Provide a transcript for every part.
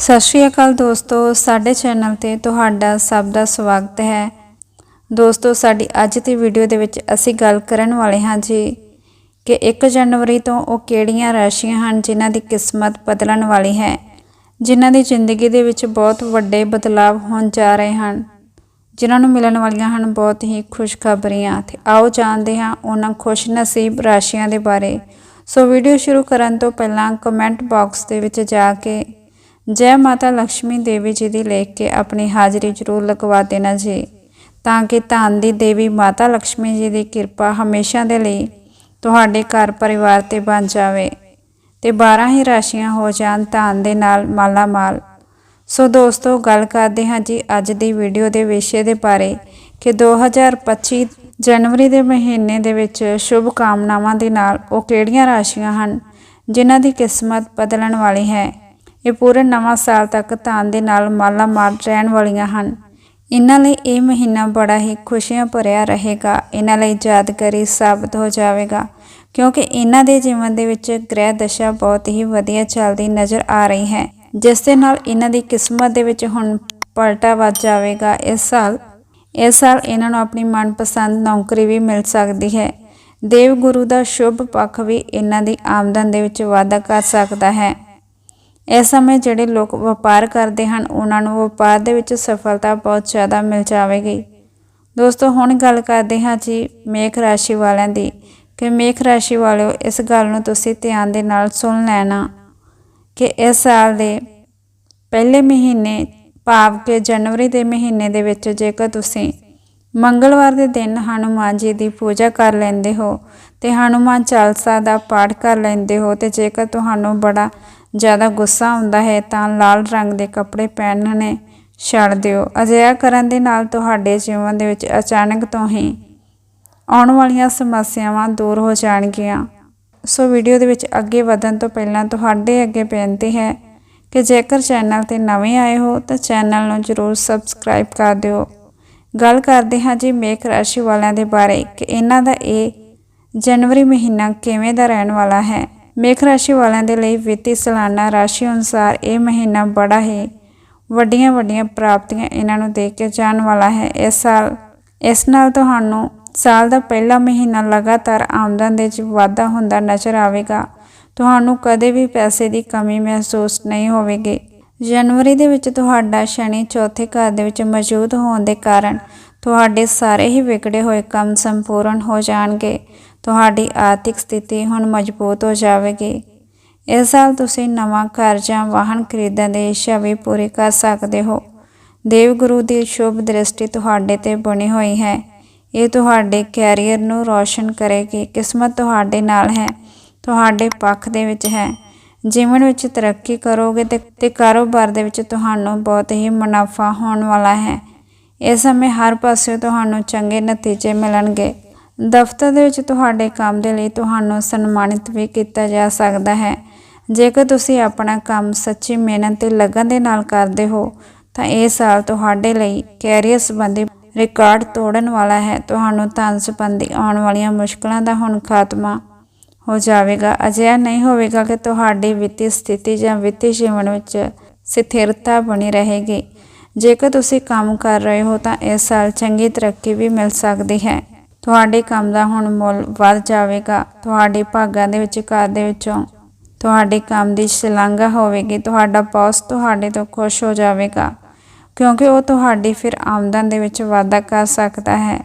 ਸਤਿ ਸ਼੍ਰੀ ਅਕਾਲ ਦੋਸਤੋ, ਸਾਡੇ ਚੈਨਲ ਤੇ ਤੁਹਾਡਾ ਸਭ ਦਾ ਸਵਾਗਤ ਹੈ। ਦੋਸਤੋ, ਸਾਡੀ ਅੱਜ ਦੀ ਵੀਡੀਓ ਦੇ ਵਿੱਚ ਅਸੀਂ ਗੱਲ ਕਰਨ ਵਾਲੇ ਹਾਂ ਜੀ ਕਿ 1 ਜਨਵਰੀ ਤੋਂ ਉਹ ਕਿਹੜੀਆਂ ਰਾਸ਼ੀਆਂ ਹਨ ਜਿਨ੍ਹਾਂ ਦੀ ਕਿਸਮਤ ਬਦਲਣ ਵਾਲੀ ਹੈ, ਜਿਨ੍ਹਾਂ ਦੀ ਜ਼ਿੰਦਗੀ ਦੇ ਵਿੱਚ ਬਹੁਤ ਵੱਡੇ ਬਦਲਾਅ ਹੋਣ ਜਾ ਰਹੇ ਹਨ, ਜਿਨ੍ਹਾਂ ਨੂੰ ਮਿਲਣ ਵਾਲੀਆਂ ਹਨ ਬਹੁਤ ਹੀ ਖੁਸ਼ਖਬਰੀਆਂ। ਤੇ ਆਓ ਜਾਣਦੇ ਹਾਂ ਉਹਨਾਂ ਖੁਸ਼ਨਸੀਬ ਰਾਸ਼ੀਆਂ ਦੇ ਬਾਰੇ। ਸੋ ਵੀਡੀਓ ਸ਼ੁਰੂ ਕਰਨ ਤੋਂ ਪਹਿਲਾਂ ਕਮੈਂਟ ਬਾਕਸ ਦੇ ਵਿੱਚ ਜਾ ਕੇ ਜੈ ਮਾਤਾ ਲక్ష్ਮੀ ਦੇਵੀ ਜੀ ਦੀ ਲੈ ਕੇ ਆਪਣੀ ਹਾਜ਼ਰੀ ਜ਼ਰੂਰ ਲਗਵਾ ਦੇਣਾ ਜੀ, ਤਾਂ ਕਿ ਧਨ ਦੀ ਦੇਵੀ ਮਾਤਾ ਲక్ష్ਮੀ ਜੀ ਦੀ ਕਿਰਪਾ ਹਮੇਸ਼ਾ ਦੇ ਲਈ ਤੁਹਾਡੇ ਘਰ ਪਰਿਵਾਰ ਤੇ ਬਣ ਜਾਵੇ ਤੇ 12 ਹੀ ਰਾਸ਼ੀਆਂ ਹੋ ਜਾਣ ਧਨ ਦੇ ਨਾਲ ਮਾਲਾ ਮਾਲ ਸੋ ਦੋਸਤੋ, ਗੱਲ ਕਰਦੇ ਹਾਂ ਜੀ ਅੱਜ ਦੀ ਵੀਡੀਓ ਦੇ ਵਿਸ਼ੇ ਦੇ ਬਾਰੇ ਕਿ 2025 ਜਨਵਰੀ ਦੇ ਮਹੀਨੇ ਦੇ ਵਿੱਚ ਸ਼ੁਭ ਕਾਮਨਾਵਾਂ ਦੇ ਨਾਲ ਉਹ ਕਿਹੜੀਆਂ ਰਾਸ਼ੀਆਂ ਹਨ, ਜਿਨ੍ਹਾਂ ਦੀ ਕਿਸਮਤ ਬਦਲਣ ਵਾਲੀ ਹੈ। ਇਹ ਪੂਰੇ ਨਵਾਂ ਸਾਲ ਤੱਕ ਧਨ ਦੇ ਨਾਲ ਮਾਲਾ ਮਾਲ ਰਹਿਣ ਵਾਲੀਆਂ ਹਨ। ਇਹਨਾਂ ਲਈ ਇਹ ਮਹੀਨਾ ਬੜਾ ਹੀ ਖੁਸ਼ੀਆਂ ਭਰਿਆ ਰਹੇਗਾ। ਇਹਨਾਂ ਲਈ ਯਾਦਗਾਰੀ ਸਾਬਤ ਹੋ ਜਾਵੇਗਾ, ਕਿਉਂਕਿ ਇਹਨਾਂ ਦੇ ਜੀਵਨ ਦੇ ਵਿੱਚ ਗ੍ਰਹਿ ਦਸ਼ਾ ਬਹੁਤ ਹੀ ਵਧੀਆ ਚੱਲਦੀ ਨਜ਼ਰ ਆ ਰਹੀ ਹੈ, ਜਿਸ ਦੇ ਨਾਲ ਇਹਨਾਂ ਦੀ ਕਿਸਮਤ ਦੇ ਵਿੱਚ ਹੁਣ ਪਲਟਾ ਵੱਜ ਜਾਵੇਗਾ। ਇਸ ਸਾਲ ਇਸ ਸਾਲ ਇਹਨਾਂ ਨੂੰ ਆਪਣੀ ਮਨਪਸੰਦ ਨੌਕਰੀ ਵੀ ਮਿਲ ਸਕਦੀ ਹੈ। ਦੇਵ ਗੁਰੂ ਦਾ ਸ਼ੁਭ ਪੱਖ ਵੀ ਇਹਨਾਂ ਦੀ ਆਮਦਨ ਦੇ ਵਿੱਚ ਵਾਧਾ ਕਰ ਸਕਦਾ ਹੈ। ਇਸ ਸਮੇਂ ਜਿਹੜੇ ਲੋਕ ਵਪਾਰ ਕਰਦੇ ਹਨ, ਉਹਨਾਂ ਨੂੰ ਵਪਾਰ ਦੇ ਵਿੱਚ ਸਫਲਤਾ ਬਹੁਤ ਜ਼ਿਆਦਾ ਮਿਲ ਜਾਵੇਗੀ। ਦੋਸਤੋ, ਹੁਣ ਗੱਲ ਕਰਦੇ ਹਾਂ ਜੀ ਮੇਖ ਰਾਸ਼ੀ ਵਾਲਿਆਂ ਦੀ। ਕਿ ਮੇਖ ਰਾਸ਼ੀ ਵਾਲਿਓ, ਇਸ ਗੱਲ ਨੂੰ ਤੁਸੀਂ ਧਿਆਨ ਦੇ ਨਾਲ ਸੁਣ ਲੈਣਾ ਕਿ ਇਸ ਸਾਲ ਦੇ ਪਹਿਲੇ ਮਹੀਨੇ, ਭਾਵ ਕਿ ਜਨਵਰੀ ਦੇ ਮਹੀਨੇ ਦੇ ਵਿੱਚ ਜੇਕਰ ਤੁਸੀਂ ਮੰਗਲਵਾਰ ਦੇ ਦਿਨ ਹਨੂਮਾਨ ਜੀ ਦੀ ਪੂਜਾ ਕਰ ਲੈਂਦੇ ਹੋ ਤੇ ਹਨੂਮਾਨ ਚਾਲਸਾ ਦਾ ਪਾਠ ਕਰ ਲੈਂਦੇ ਹੋ ਤੇ ਜੇਕਰ ਤੁਹਾਨੂੰ ਬੜਾ ਜ਼ਿਆਦਾ ਗੁੱਸਾ ਹੁੰਦਾ ਹੈ ਤਾਂ ਲਾਲ ਰੰਗ ਦੇ ਕੱਪੜੇ ਪਹਿਨਣੇ ਛੱਡ ਦਿਓ। ਅਜਿਹਾ ਕਰਨ ਦੇ ਨਾਲ ਤੁਹਾਡੇ ਜੀਵਨ ਦੇ ਵਿੱਚ ਅਚਾਨਕ ਤੋਂ ਹੀ ਆਉਣ ਵਾਲੀਆਂ ਸਮੱਸਿਆਵਾਂ ਦੂਰ ਹੋ ਜਾਣਗੀਆਂ। ਸੋ ਵੀਡੀਓ ਦੇ ਵਿੱਚ ਅੱਗੇ ਵਧਣ ਤੋਂ ਪਹਿਲਾਂ ਤੁਹਾਡੇ ਅੱਗੇ ਬੇਨਤੀ ਹੈ ਕਿ ਜੇਕਰ ਚੈਨਲ ਤੇ ਨਵੇਂ ਆਏ ਹੋ ਤਾਂ ਚੈਨਲ ਨੂੰ ਜਰੂਰ ਸਬਸਕ੍ਰਾਈਬ ਕਰ ਦਿਓ। ਗੱਲ ਕਰਦੇ ਹਾਂ ਜੀ ਮੇਖ ਰਾਸ਼ੀ ਵਾਲਿਆਂ ਦੇ ਬਾਰੇ ਕਿ ਇਹਨਾਂ ਦਾ ਇਹ ਜਨਵਰੀ ਮਹੀਨਾ ਕਿਵੇਂ ਦਾ ਰਹਿਣ ਵਾਲਾ ਹੈ। ਮੇਖ ਰਾਸ਼ੀ ਵਾਲਿਆਂ ਦੇ ਲਈ ਵਿੱਤੀ ਸਾਲਾਨਾ ਰਾਸ਼ੀ ਅਨੁਸਾਰ ਇਹ ਮਹੀਨਾ ਬੜਾ ਹੀ ਵੱਡੀਆਂ ਵੱਡੀਆਂ ਪ੍ਰਾਪਤੀਆਂ ਇਹਨਾਂ ਨੂੰ ਦੇ ਕੇ ਜਾਣ ਵਾਲਾ ਹੈ। ਇਸ ਸਾਲ ਇਸ ਨਾਲ ਤੁਹਾਨੂੰ ਸਾਲ ਦਾ ਪਹਿਲਾ ਮਹੀਨਾ ਲਗਾਤਾਰ ਆਮਦਨ ਦੇ ਵਿੱਚ ਵਾਧਾ ਹੁੰਦਾ ਨਜ਼ਰ ਆਵੇਗਾ। ਤੁਹਾਨੂੰ ਕਦੇ ਵੀ ਪੈਸੇ ਦੀ ਕਮੀ ਮਹਿਸੂਸ ਨਹੀਂ ਹੋਵੇਗੀ। ਜਨਵਰੀ ਦੇ ਵਿੱਚ ਤੁਹਾਡਾ ਸ਼ਨੀ ਚੌਥੇ ਘਰ ਦੇ ਵਿੱਚ ਮੌਜੂਦ ਹੋਣ ਦੇ ਕਾਰਨ ਤੁਹਾਡੇ ਸਾਰੇ ਹੀ ਵਿਗੜੇ ਹੋਏ ਕੰਮ ਸੰਪੂਰਨ ਹੋ ਜਾਣਗੇ। ਤੁਹਾਡੀ ਆਰਥਿਕ ਸਥਿਤੀ ਹੁਣ ਮਜ਼ਬੂਤ ਹੋ ਜਾਵੇਗੀ। ਇਸ ਸਾਲ ਤੁਸੀਂ ਨਵਾਂ ਘਰ ਜਾਂ ਵਾਹਨ ਖਰੀਦਣ ਦੀ ਇੱਛਾ ਵੀ ਪੂਰੀ ਕਰ ਸਕਦੇ ਹੋ। ਦੇਵ ਗੁਰੂ ਦੀ ਸ਼ੁਭ ਦ੍ਰਿਸ਼ਟੀ ਤੁਹਾਡੇ ਤੇ ਬਣੀ ਹੋਈ ਹੈ। ਇਹ ਤੁਹਾਡੇ ਕੈਰੀਅਰ ਨੂੰ ਰੌਸ਼ਨ ਕਰੇਗੀ। ਕਿਸਮਤ ਤੁਹਾਡੇ ਨਾਲ ਹੈ। ਤੁਹਾਡੇ ਪੱਖ ਦੇ ਵਿੱਚ ਹੈ। ਜੀਵਨ ਵਿੱਚ ਤਰੱਕੀ ਕਰੋਗੇ ਤੇ ਤੇ ਕਾਰੋਬਾਰ ਦੇ ਵਿੱਚ ਤੁਹਾਨੂੰ ਬਹੁਤ ਹੀ ਮੁਨਾਫਾ ਹੋਣ ਵਾਲਾ ਹੈ। ਇਸ ਸਮੇਂ ਹਰ ਪਾਸੇ ਤੁਹਾਨੂੰ ਚੰਗੇ ਨਤੀਜੇ ਮਿਲਣਗੇ। ਦਫ਼ਤਰ ਦੇ ਵਿੱਚ ਤੁਹਾਡੇ ਕੰਮ ਦੇ ਲਈ ਤੁਹਾਨੂੰ ਸਨਮਾਨਿਤ ਵੀ ਕੀਤਾ ਜਾ ਸਕਦਾ ਹੈ। ਜੇਕਰ ਤੁਸੀਂ ਆਪਣਾ ਕੰਮ ਸੱਚੀ ਮਿਹਨਤ ਤੇ ਲਗਨ ਦੇ ਨਾਲ ਕਰਦੇ ਹੋ, ਤਾਂ ਇਹ ਸਾਲ ਤੁਹਾਡੇ ਲਈ ਕੈਰੀਅਰ ਸੰਬੰਧੀ ਰਿਕਾਰਡ ਤੋੜਨ ਵਾਲਾ ਹੈ। ਤੁਹਾਨੂੰ ਧਨ ਸੰਬੰਧੀ ਆਉਣ ਵਾਲੀਆਂ ਮੁਸ਼ਕਲਾਂ ਦਾ ਹੁਣ ਖਾਤਮਾ ਹੋ ਜਾਵੇਗਾ। ਅਜਿਹਾ ਨਹੀਂ ਹੋਵੇਗਾ ਕਿ ਤੁਹਾਡੀ ਵਿੱਤੀ ਸਥਿਤੀ ਜਾਂ ਵਿੱਤੀ ਜੀਵਨ ਵਿੱਚ ਸਥਿਰਤਾ ਬਣੀ ਰਹੇਗੀ। ਜੇਕਰ ਤੁਸੀਂ ਕੰਮ ਕਰ ਰਹੇ ਹੋ, ਤਾਂ ਇਸ ਸਾਲ ਚੰਗੀ ਤਰੱਕੀ ਵੀ ਮਿਲ ਸਕਦੀ ਹੈ। ਤੁਹਾਡੇ ਕੰਮ ਦਾ ਹੁਣ ਮੁੱਲ ਵੱਧ ਜਾਵੇਗਾ। ਤੁਹਾਡੇ ਭਾਗਾਂ ਦੇ ਵਿੱਚ ਘਰ ਦੇ ਵਿੱਚੋਂ ਤੁਹਾਡੇ ਕੰਮ ਦੀ ਸ਼ਲਾਘਾ ਹੋਵੇਗੀ। ਤੁਹਾਡਾ ਬੌਸ ਤੁਹਾਡੇ ਤੋਂ ਖੁਸ਼ ਹੋ ਜਾਵੇਗਾ, ਕਿਉਂਕਿ ਉਹ ਤੁਹਾਡੀ ਫਿਰ ਆਮਦਨ ਦੇ ਵਿੱਚ ਵਾਧਾ ਕਰ ਸਕਦਾ ਹੈ।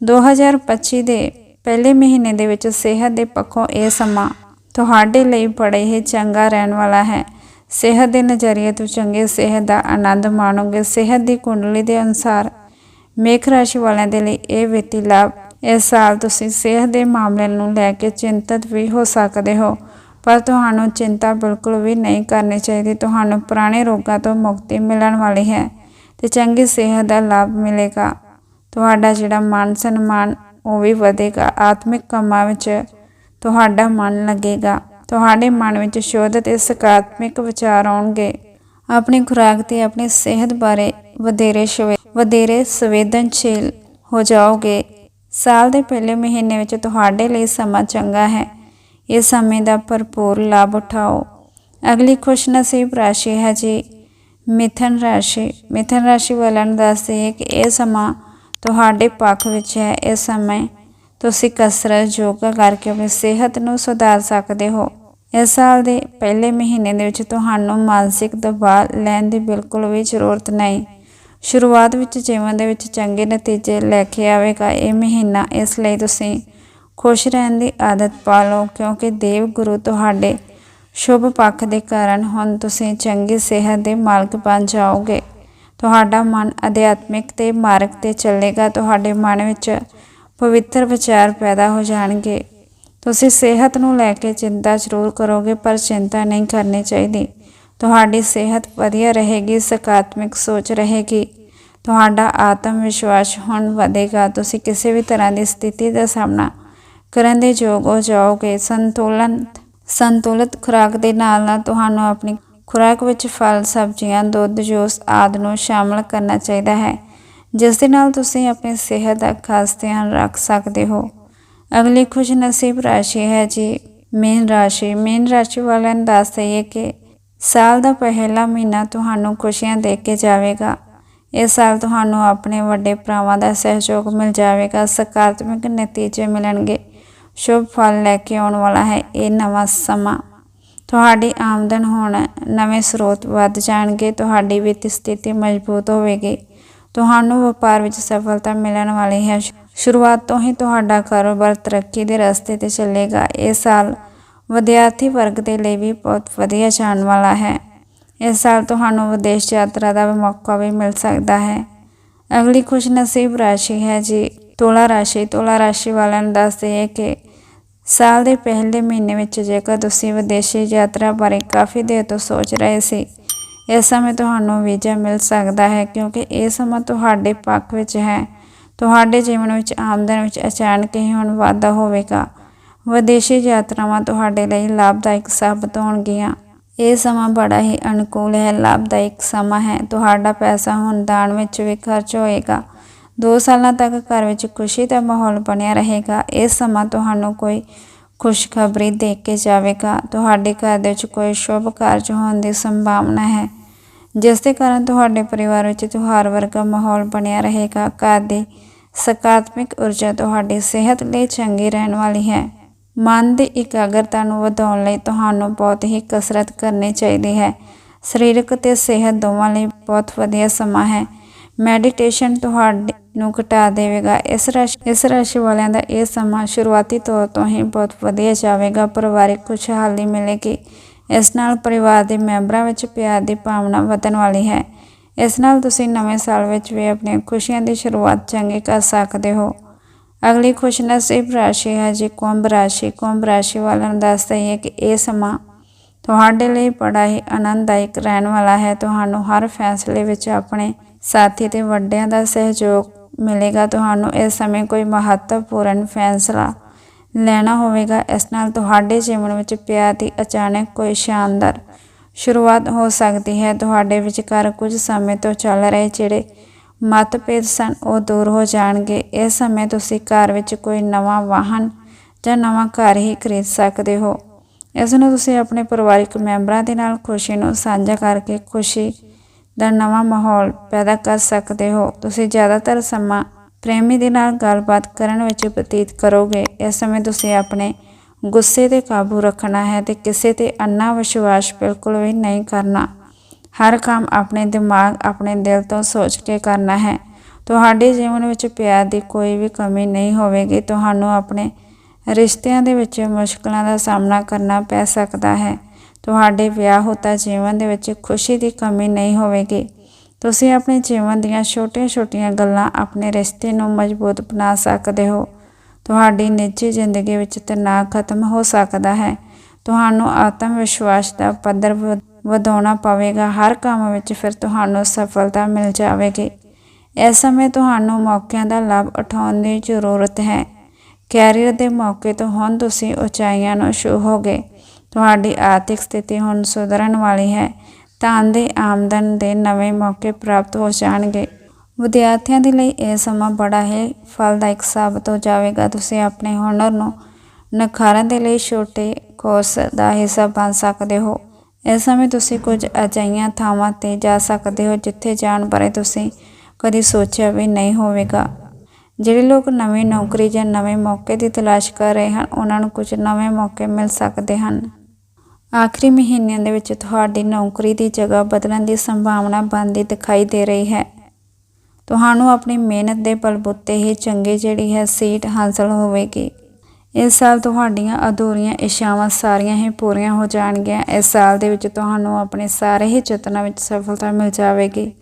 2025 ਦੇ ਪਹਿਲੇ ਮਹੀਨੇ ਦੇ ਵਿੱਚ ਸਿਹਤ ਦੇ ਪੱਖੋਂ ਇਹ ਸਮਾਂ ਤੁਹਾਡੇ ਲਈ ਬੜੇ ਹੀ ਚੰਗਾ ਰਹਿਣ ਵਾਲਾ ਹੈ। ਸਿਹਤ ਦੇ ਨਜ਼ਰੀਏ ਤੋਂ ਚੰਗੇ ਸਿਹਤ ਦਾ ਆਨੰਦ ਮਾਣੋਗੇ। ਸਿਹਤ ਦੀ ਕੁੰਡਲੀ ਦੇ ਅਨੁਸਾਰ ਮੇਖ ਰਾਸ਼ੀ ਵਾਲਿਆਂ ਦੇ ਲਈ ਇਹ ਵਿੱਤੀ ਲਾਭ, ਇਸ ਸਾਲ ਤੁਸੀਂ ਸਿਹਤ ਦੇ ਮਾਮਲੇ ਨੂੰ ਲੈ ਕੇ ਚਿੰਤਤ ਵੀ ਹੋ ਸਕਦੇ ਹੋ, ਪਰ ਤੁਹਾਨੂੰ ਚਿੰਤਾ ਬਿਲਕੁਲ ਵੀ ਨਹੀਂ ਕਰਨੀ ਚਾਹੀਦੀ। ਤੁਹਾਨੂੰ ਪੁਰਾਣੇ ਰੋਗਾਂ ਤੋਂ ਮੁਕਤੀ ਮਿਲਣ ਵਾਲੀ ਹੈ ਤੇ ਚੰਗੀ ਸਿਹਤ ਦਾ ਲਾਭ ਮਿਲੇਗਾ। ਤੁਹਾਡਾ ਜਿਹੜਾ ਮਾਨ ਸਨਮਾਨ, ਉਹ ਵੀ ਵਧੇਗਾ। ਆਤਮਿਕ ਕੰਮਾਂ ਵਿੱਚ ਤੁਹਾਡਾ ਮਨ ਲੱਗੇਗਾ। ਤੁਹਾਡੇ ਮਨ ਵਿੱਚ ਸ਼ੁੱਧ ਤੇ ਸਕਾਰਾਤਮਕ ਵਿਚਾਰ ਆਉਣਗੇ। ਆਪਣੀ ਖੁਰਾਕ ਤੇ ਆਪਣੀ ਸਿਹਤ ਬਾਰੇ ਵਧੇਰੇ ਸ਼ਵੇ, ਵਧੇਰੇ ਸੰਵੇਦਨਸ਼ੀਲ ਹੋ ਜਾਓਗੇ। ਸਾਲ ਦੇ ਪਹਿਲੇ ਮਹੀਨੇ ਵਿੱਚ ਤੁਹਾਡੇ ਲਈ ਸਮਾਂ ਚੰਗਾ ਹੈ। ਇਸ ਸਮੇਂ ਦਾ ਭਰਪੂਰ ਲਾਭ ਉਠਾਓ। ਅਗਲੀ ਖੁਸ਼ਨਸੀਬ ਰਾਸ਼ੀ ਹੈ ਜੀ, ਮਿਥਨ ਰਾਸ਼ੀ। ਮਿਥਨ ਰਾਸ਼ੀ ਵਾਲਿਆਂ ਨੂੰ ਦੱਸਦੇ ਹੈ ਕਿ ਇਹ ਸਮਾਂ ਤੁਹਾਡੇ ਪੱਖ ਵਿੱਚ ਹੈ। ਇਸ ਸਮੇਂ ਤੁਸੀਂ ਕਸਰਤ, ਯੋਗਾ ਕਰਕੇ ਆਪਣੀ ਸਿਹਤ ਨੂੰ ਸੁਧਾਰ ਸਕਦੇ ਹੋ। ਇਸ ਸਾਲ ਦੇ ਪਹਿਲੇ ਮਹੀਨੇ ਦੇ ਵਿੱਚ ਤੁਹਾਨੂੰ ਮਾਨਸਿਕ ਦਬਾਅ ਲੈਣ ਦੀ ਬਿਲਕੁਲ ਵੀ ਜ਼ਰੂਰਤ ਨਹੀਂ। ਸ਼ੁਰੂਆਤ ਵਿੱਚ ਜੀਵਨ ਦੇ ਵਿੱਚ ਚੰਗੇ ਨਤੀਜੇ ਲੈ ਕੇ ਆਵੇਗਾ। ਇਹ ਮਹੀਨਾ ਇਸ ਲਈ ਤੁਸੀਂ ਖੁਸ਼ ਰਹਿਣ ਦੀ ਆਦਤ ਪਾ ਲਓ, ਕਿਉਂਕਿ ਦੇਵ ਗੁਰੂ ਤੁਹਾਡੇ ਸ਼ੁਭ ਪੱਖ ਦੇ ਕਾਰਨ ਹੁਣ ਤੁਸੀਂ ਚੰਗੀ ਸਿਹਤ ਦੇ ਮਾਲਕ ਬਣ ਜਾਓਗੇ। ਤੁਹਾਡਾ ਮਨ ਅਧਿਆਤਮਿਕ ਤੇ ਮਾਰਗ ਤੇ ਚੱਲੇਗਾ। ਤੁਹਾਡੇ ਮਨ ਵਿੱਚ ਪਵਿੱਤਰ ਵਿਚਾਰ ਪੈਦਾ ਹੋ ਜਾਣਗੇ। ਤੁਸੀਂ ਸਿਹਤ ਨੂੰ ਲੈ ਕੇ ਚਿੰਤਾ ਜ਼ਰੂਰ ਕਰੋਗੇ, ਪਰ ਚਿੰਤਾ ਨਹੀਂ ਕਰਨੀ ਚਾਹੀਦੀ। ਤੁਹਾਡੀ ਸਿਹਤ ਵਧੀਆ ਰਹੇਗੀ, ਸਕਾਰਾਤਮਕ ਸੋਚ ਰਹੇਗੀ। ਤੁਹਾਡਾ ਆਤਮ ਵਿਸ਼ਵਾਸ ਹੁਣ ਵਧੇਗਾ। ਤੁਸੀਂ ਕਿਸੇ ਵੀ ਤਰ੍ਹਾਂ ਦੀ ਸਥਿਤੀ ਦਾ ਸਾਹਮਣਾ ਕਰਨ ਦੇ ਯੋਗ ਹੋ ਜਾਓਗੇ। ਸੰਤੁਲਨ, ਸੰਤੁਲਿਤ ਖੁਰਾਕ ਦੇ ਨਾਲ ਨਾਲ ਤੁਹਾਨੂੰ ਆਪਣੀ ਖੁਰਾਕ ਵਿੱਚ ਫਲ, ਸਬਜ਼ੀਆਂ, ਦੁੱਧ, ਜੂਸ ਆਦਿ ਨੂੰ ਸ਼ਾਮਲ ਕਰਨਾ ਚਾਹੀਦਾ ਹੈ, ਜਿਸ ਦੇ ਨਾਲ ਤੁਸੀਂ ਆਪਣੀ ਸਿਹਤ ਦਾ ਖਾਸ ਧਿਆਨ ਰੱਖ ਸਕਦੇ ਹੋ। ਅਗਲੀ ਖੁਸ਼ ਨਸੀਬ ਰਾਸ਼ੀ ਹੈ ਜੀ, ਮੀਨ ਰਾਸ਼ੀ। ਮੀਨ ਰਾਸ਼ੀ ਵਾਲਿਆਂ ਨੂੰ ਦੱਸ ਦਈਏ ਕਿ ਸਾਲ ਦਾ ਪਹਿਲਾ ਮਹੀਨਾ ਤੁਹਾਨੂੰ ਖੁਸ਼ੀਆਂ ਦੇ ਕੇ ਜਾਵੇਗਾ। ਇਸ ਸਾਲ ਤੁਹਾਨੂੰ ਆਪਣੇ ਵੱਡੇ ਭਰਾਵਾਂ ਦਾ ਸਹਿਯੋਗ ਮਿਲ ਜਾਵੇਗਾ। ਸਕਾਰਾਤਮਕ ਨਤੀਜੇ ਮਿਲਣਗੇ। ਸ਼ੁਭ ਫਲ ਲੈ ਕੇ ਆਉਣ ਵਾਲਾ ਹੈ ਇਹ ਨਵਾਂ ਸਮਾਂ। ਤੁਹਾਡੀ ਆਮਦਨ ਹੋਣ ਨਵੇਂ ਸਰੋਤ ਵੱਧ ਜਾਣਗੇ। ਤੁਹਾਡੀ ਵਿੱਤੀ ਸਥਿਤੀ ਮਜ਼ਬੂਤ ਹੋਵੇਗੀ। ਤੁਹਾਨੂੰ ਵਪਾਰ ਵਿੱਚ ਸਫਲਤਾ ਮਿਲਣ ਵਾਲੀ ਹੈ। ਸ਼ੁਰੂਆਤ ਤੋਂ ਹੀ ਤੁਹਾਡਾ ਕਾਰੋਬਾਰ ਤਰੱਕੀ ਦੇ ਰਸਤੇ ਤੇ ਚੱਲੇਗਾ। ਇਹ ਸਾਲ ਵਿਦਿਆਰਥੀ ਵਰਗ ਦੇ ਲਈ ਵੀ ਬਹੁਤ ਵਧੀਆ ਜਾਣ ਵਾਲਾ ਹੈ। ਇਸ ਸਾਲ ਤੁਹਾਨੂੰ ਵਿਦੇਸ਼ ਯਾਤਰਾ ਦਾ ਮੌਕਾ ਵੀ ਮਿਲ ਸਕਦਾ ਹੈ। ਅਗਲੀ ਖੁਸ਼ ਨਸੀਬ ਰਾਸ਼ੀ ਹੈ ਜੀ। ਤੋਲਾ ਰਾਸ਼ੀ। ਤੋਲਾ ਰਾਸ਼ੀ ਵਾਲਿਆਂ ਨੂੰ ਦੱਸਦੇ ਹੈ ਕਿ ਸਾਲ ਦੇ ਪਹਿਲੇ ਮਹੀਨੇ ਵਿੱਚ ਜੇਕਰ ਤੁਸੀਂ ਵਿਦੇਸ਼ੀ ਯਾਤਰਾ ਬਾਰੇ ਕਾਫੀ ਦੇਰ ਤੋਂ ਸੋਚ ਰਹੇ ਸੀ, ਇਸ ਸਮੇਂ ਤੁਹਾਨੂੰ ਵੀਜ਼ਾ ਮਿਲ ਸਕਦਾ ਹੈ ਕਿਉਂਕਿ ਇਹ ਸਮਾਂ ਤੁਹਾਡੇ ਪੱਖ ਵਿੱਚ ਹੈ। ਤੁਹਾਡੇ ਜੀਵਨ ਵਿੱਚ, ਆਮਦਨ ਵਿੱਚ ਅਚਾਨਕ ਹੀ ਹੁਣ ਵਾਧਾ ਹੋਵੇਗਾ। ਵਿਦੇਸ਼ੀ ਯਾਤਰਾਵਾਂ ਤੁਹਾਡੇ ਲਈ ਲਾਭਦਾਇਕ ਸਾਬਤ ਹੋਣਗੀਆਂ। ਇਹ ਸਮਾਂ ਬੜਾ ਹੀ ਅਨੁਕੂਲ ਹੈ, ਲਾਭਦਾਇਕ ਸਮਾਂ ਹੈ। ਤੁਹਾਡਾ ਪੈਸਾ ਹੁਣ ਦਾਨ ਵਿੱਚ ਵੀ ਖਰਚ ਹੋਏਗਾ। 2 ਸਾਲਾਂ ਤੱਕ ਘਰ ਵਿੱਚ ਖੁਸ਼ੀ ਦਾ ਮਾਹੌਲ ਬਣਿਆ ਰਹੇਗਾ। ਇਹ ਸਮਾਂ ਤੁਹਾਨੂੰ ਕੋਈ ਖੁਸ਼ਖਬਰੀ ਦੇ ਕੇ ਜਾਵੇਗਾ। ਤੁਹਾਡੇ ਘਰ ਦੇ ਵਿੱਚ ਕੋਈ ਸ਼ੁਭ ਕਾਰਜ ਹੋਣ ਦੀ ਸੰਭਾਵਨਾ ਹੈ। ਜਿਸ ਦੇ ਕਾਰਨ ਤੁਹਾਡੇ ਪਰਿਵਾਰ ਵਿੱਚ ਤਿਉਹਾਰ ਵਰਗਾ ਮਾਹੌਲ ਬਣਿਆ ਰਹੇਗਾ। ਘਰ ਦੀ ਸਕਾਰਾਤਮਕ ਊਰਜਾ ਤੁਹਾਡੀ ਸਿਹਤ ਲਈ ਚੰਗੀ ਰਹਿਣ ਵਾਲੀ ਹੈ। ਮਨ ਦੀ ਇਕਾਗਰਤਾ ਨੂੰ ਵਧਾਉਣ ਲਈ ਤੁਹਾਨੂੰ ਬਹੁਤ ਹੀ ਕਸਰਤ ਕਰਨੀ ਚਾਹੀਦੀ ਹੈ। ਸਰੀਰਕ ਤੇ ਸਿਹਤ ਦੋਵਾਂ ਲਈ ਬਹੁਤ ਵਧੀਆ ਸਮਾਂ ਹੈ। ਮੈਡੀਟੇਸ਼ਨ ਤੁਹਾਡੇ ਨੂੰ ਘਟਾ ਦੇਵੇਗਾ। ਇਸ ਰਾਸ਼ੀ ਇਸ ਰਾਸ਼ੀ ਵਾਲਿਆਂ ਦਾ ਇਹ ਸਮਾਂ ਸ਼ੁਰੂਆਤੀ ਤੌਰ ਤੋਂ ਹੀ ਬਹੁਤ ਵਧੀਆ ਜਾਵੇਗਾ। ਪਰਿਵਾਰਿਕ ਖੁਸ਼ਹਾਲੀ ਮਿਲੇਗੀ। ਇਸ ਨਾਲ ਪਰਿਵਾਰ ਦੇ ਮੈਂਬਰਾਂ ਵਿੱਚ ਪਿਆਰ ਦੀ ਭਾਵਨਾ ਵਧਣ ਵਾਲੀ ਹੈ। ਇਸ ਨਾਲ ਤੁਸੀਂ ਨਵੇਂ ਸਾਲ ਵਿੱਚ ਵੀ ਆਪਣੀਆਂ ਖੁਸ਼ੀਆਂ ਦੀ ਸ਼ੁਰੂਆਤ ਚੰਗੀ ਕਰ ਸਕਦੇ ਹੋ। ਅਗਲੀ ਖੁਸ਼ਨਸੀਬ ਰਾਸ਼ੀ ਹੈ ਜੀ ਕੁੰਭ ਰਾਸ਼ੀ। ਕੁੰਭ ਰਾਸ਼ੀ ਵਾਲਿਆਂ ਨੂੰ ਦੱਸਦਾ ਹੈ ਕਿ ਇਹ ਸਮਾਂ ਤੁਹਾਡੇ ਲਈ ਬੜਾ ਹੀ ਆਨੰਦਦਾਇਕ ਰਹਿਣ ਵਾਲਾ ਹੈ। ਤੁਹਾਨੂੰ ਹਰ ਫੈਸਲੇ ਵਿੱਚ ਆਪਣੇ ਸਾਥੀ ਤੇ ਵੱਡਿਆਂ ਦਾ ਸਹਿਯੋਗ ਮਿਲੇਗਾ। ਤੁਹਾਨੂੰ ਇਸ ਸਮੇਂ ਕੋਈ ਮਹੱਤਵਪੂਰਨ ਫੈਸਲਾ ਲੈਣਾ ਹੋਵੇਗਾ। ਇਸ ਨਾਲ ਤੁਹਾਡੇ ਜੀਵਨ ਵਿੱਚ ਪਿਆਰ ਦੀ ਅਚਾਨਕ ਕੋਈ ਸ਼ਾਨਦਾਰ ਸ਼ੁਰੂਆਤ ਹੋ ਸਕਦੀ ਹੈ। ਤੁਹਾਡੇ ਵਿਚਕਾਰ ਕੁਝ ਸਮੇਂ ਤੋਂ ਚੱਲ ਰਹੇ ਜਿਹੜੇ ਮਤਭੇਦ ਸਨ, ਉਹ ਦੂਰ ਹੋ ਜਾਣਗੇ। ਇਸ ਸਮੇਂ ਤੁਸੀਂ ਘਰ ਵਿੱਚ ਕੋਈ ਨਵਾਂ ਵਾਹਨ ਜਾਂ ਨਵਾਂ ਘਰ ਹੀ ਖਰੀਦ ਸਕਦੇ ਹੋ। ਇਸ ਨੂੰ ਤੁਸੀਂ ਆਪਣੇ ਪਰਿਵਾਰਿਕ ਮੈਂਬਰਾਂ ਦੇ ਨਾਲ ਖੁਸ਼ੀ ਨੂੰ ਸਾਂਝਾ ਕਰਕੇ ਖੁਸ਼ੀ ਦਾ ਨਵਾਂ ਮਾਹੌਲ ਪੈਦਾ ਕਰ ਸਕਦੇ ਹੋ। ਤੁਸੀਂ ਜ਼ਿਆਦਾਤਰ ਸਮਾਂ ਪ੍ਰੇਮੀ ਦੇ ਨਾਲ ਗੱਲਬਾਤ ਕਰਨ ਵਿੱਚ ਬਤੀਤ ਕਰੋਗੇ। ਇਸ ਸਮੇਂ ਤੁਸੀਂ ਆਪਣੇ ਗੁੱਸੇ ਤੇ ਕਾਬੂ ਰੱਖਣਾ ਹੈ ਤੇ ਕਿਸੇ ਤੇ ਅੰਨਾ ਵਿਸ਼ਵਾਸ ਬਿਲਕੁਲ ਵੀ ਨਹੀਂ ਕਰਨਾ। ਹਰ ਕੰਮ ਆਪਣੇ ਦਿਮਾਗ, ਆਪਣੇ ਦਿਲ ਤੋਂ ਸੋਚ ਕੇ ਕਰਨਾ ਹੈ। ਤੁਹਾਡੇ ਜੀਵਨ ਵਿੱਚ ਪਿਆਰ ਦੀ ਕੋਈ ਵੀ ਕਮੀ ਨਹੀਂ ਹੋਵੇਗੀ। ਤੁਹਾਨੂੰ ਆਪਣੇ ਰਿਸ਼ਤਿਆਂ ਦੇ ਵਿੱਚ ਮੁਸ਼ਕਲਾਂ ਦਾ ਸਾਹਮਣਾ ਕਰਨਾ ਪੈ ਸਕਦਾ ਹੈ। ਤੁਹਾਡੇ ਵਿਆਹ ਵਿਆਹੁਤਾ ਜੀਵਨ ਦੇ ਵਿੱਚ ਖੁਸ਼ੀ ਦੀ ਕਮੀ ਨਹੀਂ ਹੋਵੇਗੀ। ਤੁਸੀਂ ਆਪਣੇ ਜੀਵਨ ਦੀਆਂ ਛੋਟੀਆਂ-ਛੋਟੀਆਂ ਗੱਲਾਂ ਆਪਣੇ ਰਿਸ਼ਤੇ ਨੂੰ ਮਜ਼ਬੂਤ ਬਣਾ ਸਕਦੇ ਹੋ। ਤੁਹਾਡੀ ਨਿੱਜੀ ਜ਼ਿੰਦਗੀ ਵਿੱਚ ਤਣਾਅ ਖਤਮ ਹੋ ਸਕਦਾ ਹੈ। ਤੁਹਾਨੂੰ ਆਤਮ ਵਿਸ਼ਵਾਸ ਦਾ ਪੱਧਰ ਵਧਾਉਣਾ ਪਵੇਗਾ। ਹਰ ਕੰਮ ਵਿੱਚ ਫਿਰ ਤੁਹਾਨੂੰ ਸਫਲਤਾ ਮਿਲ ਜਾਵੇਗੀ। ਇਸ ਸਮੇਂ ਤੁਹਾਨੂੰ ਮੌਕਿਆਂ ਦਾ ਲਾਭ ਉਠਾਉਣ ਦੀ ਜ਼ਰੂਰਤ ਹੈ। ਕੈਰੀਅਰ ਦੇ ਮੌਕੇ ਤੋਂ ਹੁਣ ਤੁਸੀਂ ਉਚਾਈਆਂ ਨੂੰ ਛੂਹੋਗੇ। ਤੁਹਾਡੀ ਆਰਥਿਕ ਸਥਿਤੀ ਹੁਣ ਸੁਧਰਨ ਵਾਲੀ ਹੈ। ਧਨ ਦੇ ਆਮਦਨ ਦੇ ਨਵੇਂ ਮੌਕੇ ਪ੍ਰਾਪਤ ਹੋ ਜਾਣਗੇ। ਵਿਦਿਆਰਥੀਆਂ ਦੇ ਲਈ ਇਹ ਸਮਾਂ ਬੜਾ ਹੀ ਫਲਦਾਇਕ ਸਾਬਤ ਹੋ ਜਾਵੇਗਾ। ਤੁਸੀਂ ਆਪਣੇ ਹੁਨਰ ਨੂੰ ਨਿਖਾਰਨ ਦੇ ਲਈ ਛੋਟੇ ਕੋਰਸ ਦਾ ਹਿੱਸਾ ਬਣ ਸਕਦੇ ਹੋ। ਇਸ ਸਮੇਂ ਤੁਸੀਂ ਕੁਝ ਅਜਿਹੀਆਂ ਥਾਵਾਂ ਤੇ ਜਾ ਸਕਦੇ ਹੋ ਜਿੱਥੇ ਜਾਣ ਬਾਰੇ ਤੁਸੀਂ ਕਦੀ ਸੋਚਿਆ ਵੀ ਨਹੀਂ ਹੋਵੇਗਾ। ਜਿਹੜੇ ਲੋਕ ਨਵੀਂ ਨੌਕਰੀ ਜਾਂ ਨਵੇਂ ਮੌਕੇ ਦੀ ਤਲਾਸ਼ ਕਰ ਰਹੇ ਹਨ, ਉਹਨਾਂ ਨੂੰ ਕੁਝ ਨਵੇਂ ਮੌਕੇ ਮਿਲ ਸਕਦੇ ਹਨ। ਆਖਰੀ ਮਹੀਨਿਆਂ ਦੇ ਵਿੱਚ ਤੁਹਾਡੀ ਨੌਕਰੀ ਦੀ ਜਗ੍ਹਾ ਬਦਲਣ ਦੀ ਸੰਭਾਵਨਾ ਬਣਦੀ ਦਿਖਾਈ ਦੇ ਰਹੀ ਹੈ। ਤੁਹਾਨੂੰ ਆਪਣੀ ਮਿਹਨਤ ਦੇ ਬਲਬੂਤੇ ਹੀ ਚੰਗੀ ਜਿਹੜੀ ਹੈ ਸੀਟ ਹਾਸਲ ਹੋਵੇਗੀ। ਇਸ ਸਾਲ ਤੁਹਾਡੀਆਂ ਅਧੂਰੀਆਂ ਇੱਛਾਵਾਂ ਸਾਰੀਆਂ ਹੀ ਪੂਰੀਆਂ ਹੋ ਜਾਣਗੀਆਂ। ਇਸ ਸਾਲ ਦੇ ਵਿੱਚ ਤੁਹਾਨੂੰ ਆਪਣੇ ਸਾਰੇ ਹੀ ਯਤਨਾਂ ਵਿੱਚ ਸਫਲਤਾ ਮਿਲ ਜਾਵੇਗੀ।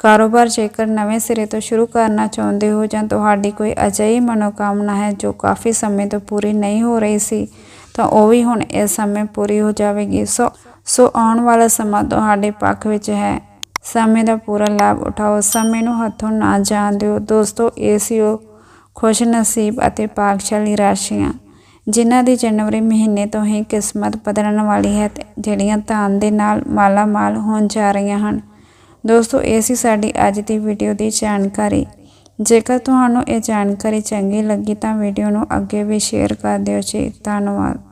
ਕਾਰੋਬਾਰ ਜੇਕਰ ਨਵੇਂ ਸਿਰੇ ਤੋਂ ਸ਼ੁਰੂ ਕਰਨਾ ਚਾਹੁੰਦੇ ਹੋ ਜਾਂ ਤੁਹਾਡੀ ਕੋਈ ਅਜਿਹੀ ਮਨੋਕਾਮਨਾ ਹੈ ਜੋ ਕਾਫੀ ਸਮੇਂ ਤੋਂ ਪੂਰੀ ਨਹੀਂ ਹੋ ਰਹੀ ਸੀ ਤਾਂ ਉਹ ਵੀ ਹੁਣ ਇਸ ਸਮੇਂ ਪੂਰੀ ਹੋ ਜਾਵੇਗੀ। ਸੋ ਸੋ ਆਉਣ ਵਾਲਾ ਸਮਾਂ ਤੁਹਾਡੇ ਪੱਖ ਵਿੱਚ ਹੈ। ਸਮੇਂ ਦਾ ਪੂਰਾ ਲਾਭ ਉਠਾਓ। ਸਮੇਂ ਨੂੰ ਹੱਥੋਂ ਨਾ ਜਾਣ ਦਿਓ। ਦੋਸਤੋ, ਇਹ ਸੀ ਉਹ ਖੁਸ਼ ਨਸੀਬ ਅਤੇ ਭਾਗਸ਼ਾਲੀ ਰਾਸ਼ੀਆਂ, ਜਿਨ੍ਹਾਂ ਦੀ ਜਨਵਰੀ ਮਹੀਨੇ ਤੋਂ ਹੀ ਕਿਸਮਤ ਬਦਲਣ ਵਾਲੀ ਹੈ ਤੇ ਜਿਹੜੀਆਂ ਧਨ ਦੇ ਨਾਲ ਮਾਲਾ ਮਾਲ ਹੋਣ ਜਾ ਰਹੀਆਂ ਹਨ। ਦੋਸਤੋ, ਇਹ ਸੀ ਸਾਡੀ ਅੱਜ ਦੀ ਵੀਡੀਓ ਦੀ ਜਾਣਕਾਰੀ। ਜੇਕਰ ਤੁਹਾਨੂੰ ਇਹ ਜਾਣਕਾਰੀ ਚੰਗੀ ਲੱਗੀ ਤਾਂ ਵੀਡੀਓ ਨੂੰ ਅੱਗੇ ਵੀ ਸ਼ੇਅਰ ਕਰ ਦਿਓ ਜੀ ਧੰਨਵਾਦ